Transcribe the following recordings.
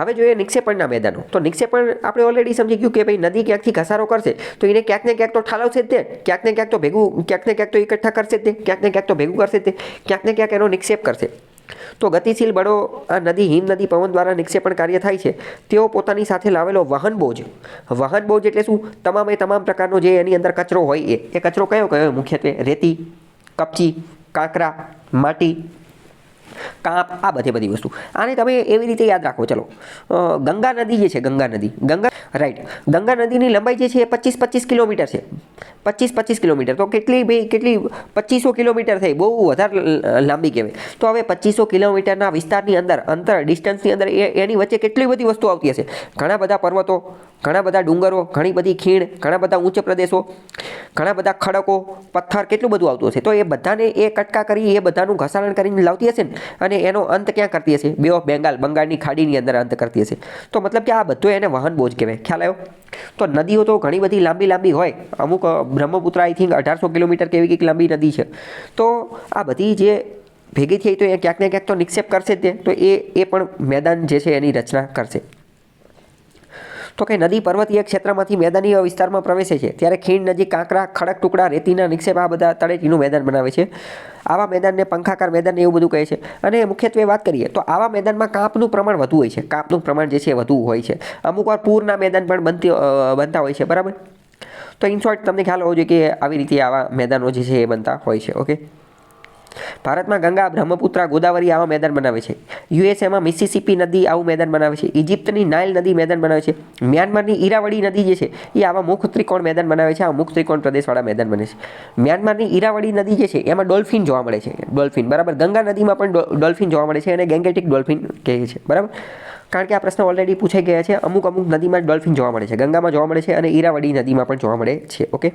હવે જોઈએ નિક્ષેપણના મેદાનો, તો નિક્ષેપણ આપણે ઓલરેડી સમજી ગયું કે ભાઈ નદી ક્યાંકથી ઘસારો કરશે, તો એને ક્યાંક ને ક્યાંક તો ઠાલવશે તે, ક્યાંક ને ક્યાંક તો ભેગું, ક્યાંક ને ક્યાંક તો એકઠા કરશે તે, ક્યાંક ને ક્યાંક તો ભેગું કરશે તે, ક્યાંક ને ક્યાંક એનો નિક્ષેપ કરશે. તો ગતિશીલ બળો આ નદી, હિમ નદી, પવન દ્વારા નિક્ષેપણ કાર્ય થાય છે. તેઓ પોતાની સાથે લાવેલો વહન બોજ. વહન બોજ એટલે શું? તમામે તમામ પ્રકારનો જે એની અંદર કચરો હોય એ. એ કચરો કયો કયો? મુખ્યત્વે રેતી, કપચી, કાંકરા, માટી કાપ, આ બધી બધી વસ્તુ. આને તમે એવી રીતે યાદ રાખો. ચલો. ગંગા નદી જે છે, ગંગા નદી, ગંગા રાઈટ ગંગા નદીની લંબાઈ જે છે એ પચીસ પચીસ કિલોમીટર છે. પચીસ પચીસ કિલોમીટર. તો કેટલી ભાઈ કેટલી પચીસો કિલોમીટર થઈ? બહુ વધારે લાંબી કહેવાય. તો હવે પચીસો કિલોમીટરના વિસ્તારની અંદર, અંતર ડિસ્ટન્સની અંદર એની વચ્ચે કેટલી બધી વસ્તુ આવતી હશે? ઘણા બધા પર્વતો, ઘણા બધા ડુંગરો, ઘણી બધી ખીણ, ઘણા બધા ઉચ્ચ પ્રદેશો, ઘણા બધા ખડકો, પથ્થર, કેટલું બધું આવતું હશે? તો એ બધાને એ કટકા કરી, એ બધાનું ઘસારણ કરીને લાવતી હશે ને? અને એનો અંત ક્યાં કરતી હશે? બે ઓફ બેંગાલ બંગાળની ખાડીની અંદર અંત કરતી હશે. તો મતલબ કે આ બધું એને વહન બોજ કહેવાય. ખ્યાલ આવ્યો? તો નદીઓ તો ઘણી બધી લાંબી લાંબી હોય. અમુક બ્રહ્મપુત્ર આઈ થિંક અઢારસો કિલોમીટર કેવી કંઈક લાંબી નદી છે. તો આ બધી જે ભેગી થઈ તો એ ક્યાંક ને ક્યાંક તો નિક્ષેપ કરશે તે. તો એ એ પણ મેદાન જે છે એની રચના કરશે. તો કે નદી પર્વતીય ક્ષેત્રમાંથી મેદાની વિસ્તારમાં પ્રવેશે છે. ત્યારે ખીણ નજીક કાંકરા, ખડક ટુકડા, રેતીના નિક્ષેપ આ બધા તળેટીનું મેદાન બનાવે છે. આવા મેદાનને પંખાકાર મેદાન એવું બધું કહે છે. અને મુખ્યત્વે વાત કરીએ તો આવા મેદાનમાં કાપનું પ્રમાણ વધુ હોય છે. કાપનું પ્રમાણ જે છે વધુ હોય છે. અમુક વાર પૂરના મેદાન પણ બનતી બનતા હોય છે. બરાબર? તો ઇન શોર્ટ તમને ખ્યાલ હોવો જોઈએ કે આવી રીતે આવા મેદાનો જે છે એ બનતા હોય છે. ઓકે ભારતમાં ગંગા, બ્રહ્મપુત્રા, ગોદાવરી આવા મેદાન બનાવે છે. યુએસએમાં મિસિસિપી નદી આવું મેદાન બનાવે છે. ઇજિપ્તની નાઇલ નદી મેદાન બનાવે છે. મ્યાનમારની ઈરાવળી નદી જે છે, એ આવા મુખ ત્રિકોણ મેદાન બનાવે છે. આ મુખ ત્રિકોણ પ્રદેશવાળા મેદાન બને છે. મ્યાનમારની ઈરાવળી નદી જે છે, એમાં ડોલ્ફિન જોવા મળે છે. ડોલ્ફિન, બરાબર? ગંગા નદીમાં પણ ડોલ્ફિન જોવા મળે છે અને ગેંગેટિક ડોલ્ફિન કહે છે બરાબર? કારણ કે આ પ્રશ્ન ઓલરેડી પૂછાઈ ગયા છે. અમુક અમુક નદીમાં ડોલ્ફિન જોવા મળે છે. ગંગામાં જોવા મળે છે અને ઈરાવળી નદીમાં પણ જોવા મળે છે. ઓકે?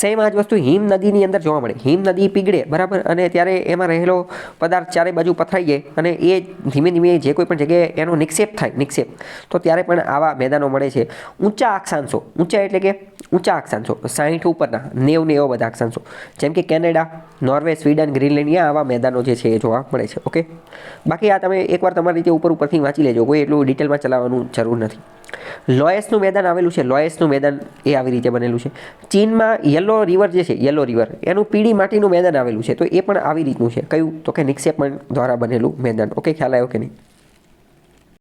સેમ આ જ વસ્તુ હિમ નદીની અંદર જોવા મળે. હિમ નદી પીગળે, બરાબર? અને ત્યારે એમાં રહેલો પદાર્થ ચારે બાજુ પથરાઈ જાય અને એ ધીમે ધીમે જે કોઈ પણ જગ્યાએ એનો નિક્ષેપ થાય, નિક્ષેપ. તો ત્યારે પણ આવા મેદાનો મળે છે. ઊંચા અક્ષાંશો ઊંચા એટલે કે ઊંચા અક્ષાંશો સાહીઠ ઉપરના, નેવ ને એવા બધા અક્ષાંશો જેમ કે કેનેડા, નોર્વે, સ્વીડન, ગ્રીનલેન્ડ અહીંયા આવા મેદાનો જે છે એ જોવા મળે છે. ઓકે? બાકી આ તમે એકવાર તમારી રીતે ઉપર ઉપરથી વાંચી લેજો. કોઈ એટલું ડિટેલમાં ચલાવવાનું જરૂર નથી. લોયસનું મેદાન આવેલું છે. લોયસનું મેદાન એ આવી રીતે બનેલું છે. ચીનમાં યલો રિવર જે છે, યલો રિવર એનું પીળી માટીનું મેદાન આવેલું છે. તો એ પણ આવી રીતનું છે. કયું? તો કે નિક્ષેપણ દ્વારા બનેલું મેદાન. ઓકે ખ્યાલ આવ્યો કે નહીં?